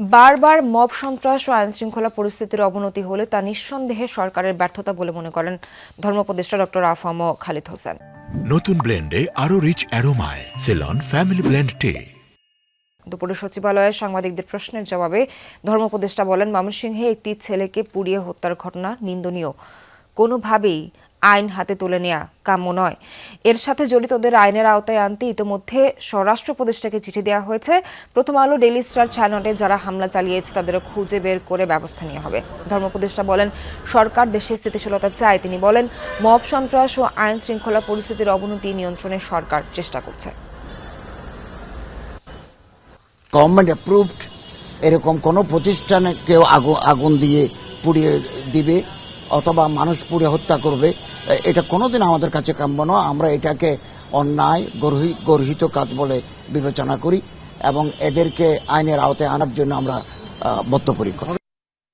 বারবার মব সন্ত্রাস ও আইন শৃঙ্খলা পরিস্থিতির অবনতি হলে তা নিঃসন্দেহে সরকারের ব্যর্থতা বলে মনে করেন ধর্মপ্রদেষ্টা doctor A F M Khalid Hossain. নতুন ব্লেন্ডে আরও রিচ অ্যারোমায় সেলন ফ্যামিলি ব্লেন্ড টে। দুপুরে সচিবালয়ে সাংবাদিকদের প্রশ্নের জবাবে ধর্মপ্রদেষ্টা বলেন ময়মনসিংহে একটি ছেলেকে পুড়িয়ে হত্যার ঘটনা নিন্দনীয়। কোনোভাবেই আইন হাতে তুলে নেওয়া কাম্য নয়। এর সাথে জড়িতদের আইনের আওতায় আনতে ইতোমধ্যে স্বরাষ্ট্র উপদেষ্টাকে চিঠি দেওয়া হয়েছে। প্রথম আলো, ডেইলি স্টার চ্যানেলে যারা হামলা চালিয়েছে, তাদেরও খুঁজে বের করে ব্যবস্থা নেওয়া হবে। ধর্মপ্রদেষ্টা বলেন, সরকার দেশে স্থিতিশীলতা চায়। তিনি বলেন, মব সন্ত্রাস ও আইন শৃঙ্খলা পরিস্থিতির অবনতি নিয়ন্ত্রণে সরকার চেষ্টা করছে। গভর্নমেন্ট অ্যাপ্রুভড এরকম কোনো প্রতিষ্ঠানে কেউ আগুন দিয়ে পুড়িয়ে দিবে। অথবা মানুষ পুড়ে হত্যা করবে এটা কোনোদিন আমাদের কাছে কাম্য নয়। আমরা এটাকে অন্যায়, গর্হি- গর্হিত কাজ বলে বিবেচনা করি এবং এদেরকে আইনের আওতায় আনার জন্য আমরা বদ্ধপরিকর।